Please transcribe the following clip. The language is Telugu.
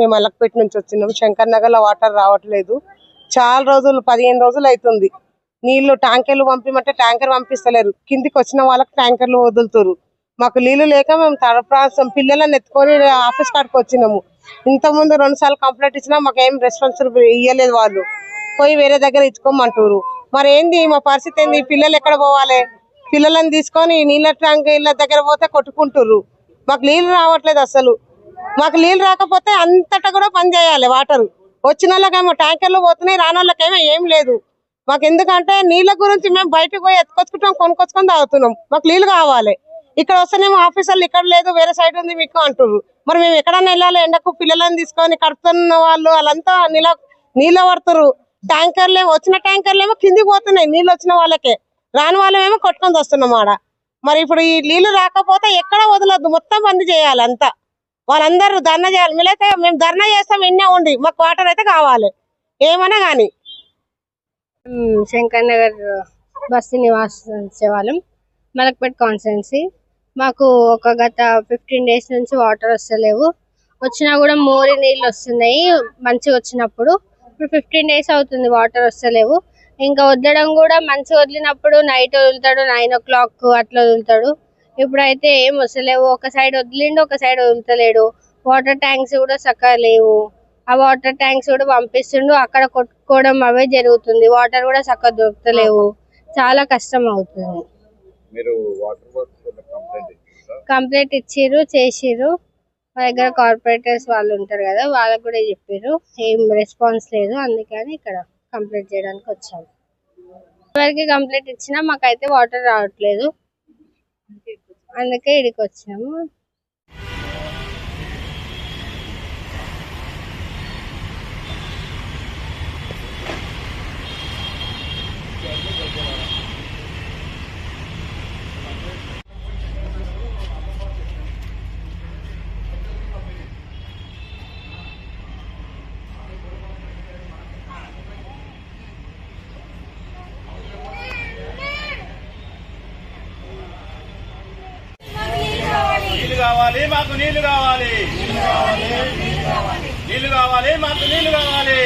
మేము అల్లకపేట నుంచి వచ్చినాం. శంకర్ నగర్లో వాటర్ రావట్లేదు. చాలా రోజులు పదిహేను రోజులు అవుతుంది నీళ్ళు ట్యాంకర్లు పంపిమంటే ట్యాంకర్ పంపిస్తలేరు. కిందికి వచ్చిన వాళ్ళకి ట్యాంకర్లు వదులుతారు. మాకు నీళ్ళు లేక మేము తడప్రాసం పిల్లలను ఎత్తుకొని ఆఫీస్ కాడికి వచ్చినాము. ఇంతకుముందు ముందు రెండు సార్లు కంప్లైంట్ ఇచ్చినా మాకు ఏం రెస్పాన్సిబిలిటీ ఇవ్వలేదు వాళ్ళు. పోయి వేరే దగ్గర ఇచ్చుకోమంటారు మరి ఏంది? మా పరిస్థితి ఏంది? పిల్లలు ఎక్కడ పోవాలి? పిల్లలను తీసుకొని నీళ్ళ ట్యాంక్ ఇళ్ళ దగ్గర పోతే కొట్టుకుంటుర్రు. మాకు నీళ్ళు రావట్లేదు అసలు. మాకు నీళ్ళు రాకపోతే అంతటా కూడా పని చేయాలి వాటర్. వచ్చిన వాళ్ళకేమో ట్యాంకర్లు పోతున్నాయి రాని వాళ్ళకేమో ఏం లేదు. మాకు ఎందుకంటే నీళ్ళ గురించి మేము బయటకు పోయి ఎత్తుకొచ్చుకుంటాం కొనుక్కొచ్చుకొని తాగుతున్నాం. మాకు నీళ్ళు కావాలి. ఇక్కడ వస్తేనేమో ఆఫీసర్లు ఇక్కడ లేదు వేరే సైడ్ ఉంది మీకు అంటుర్రు. మరి మేము ఎక్కడన్నా వెళ్ళాలి ఎండకు పిల్లలను తీసుకొని కడుతున్న వాళ్ళు వాళ్ళంతా నీళ్ళ నీళ్ళ పడుతురు ట్యాంకర్లు ఏమో వచ్చిన ట్యాంకర్లు ఏమో కిందికి పోతున్నాయి నీళ్ళు వచ్చిన వాళ్ళకే. రాని వాళ్ళమేమో కొట్టుకొని వస్తున్నాం ఆడ. మరి ఇప్పుడు ఈ నీళ్ళు రాకపోతే ఎక్కడ వదలొద్దు మొత్తం బంద్ చేయాలి అంతా. వాళ్ళందరూ ధర్నా చేయాలి. మీరైతే మేము ధర్నా చేస్తాం ఇన్నే ఉండి. మాకు వాటర్ అయితే కావాలి. ఏమన్నా కానీ శంకర్ నగర్ బస్తీ నివాసించే వాళ్ళం మలక్పేట్ కాన్స్టెన్సీ. మాకు ఒక గత ఫిఫ్టీన్ డేస్ నుంచి వాటర్ వస్తలేవు. వచ్చినా కూడా మోరి నీళ్ళు వస్తున్నాయి. మంచిగా వచ్చినప్పుడు. ఇప్పుడు ఫిఫ్టీన్ డేస్ అవుతుంది వాటర్ వస్తలేవు. ఇంకా వదలడం కూడా మంచిగా వదిలినప్పుడు నైట్ వదులుతాడు నైన్ ఓ క్లాక్ అట్లా వదులుతాడు. ఇప్పుడైతే ఏం వస్తలేవు ఒక సైడ్ వదిలిండు ఒక సైడ్ వదులుతలేడు. వాటర్ ట్యాంక్స్ కూడా చక్కగా లేవు. ఆ వాటర్ ట్యాంక్స్ కూడా పంపిస్తుండు అక్కడ కొట్టుకోవడం అవే జరుగుతుంది. వాటర్ కూడా చక్కగా దొరుకుతలేవు. చాలా కష్టం అవుతుంది. కంప్లైంట్ ఇచ్చిర్రు చేసిర్రు. మా దగ్గర కార్పొరేటర్స్ వాళ్ళు ఉంటారు కదా వాళ్ళకి కూడా చెప్పారు ఏం రెస్పాన్స్ లేదు అందుకని ఇక్కడ కంప్లైంట్ చేయడానికి వచ్చాము. ఎవరికి కంప్లైంట్ ఇచ్చినా మాకైతే వాటర్ రావట్లేదు. అందుకే ఇక్కడికి వచ్చాము కావాలి మాకు నీళ్ళు కావాలి. నీళ్ళు కావాలి మాకు నీళ్ళు కావాలి.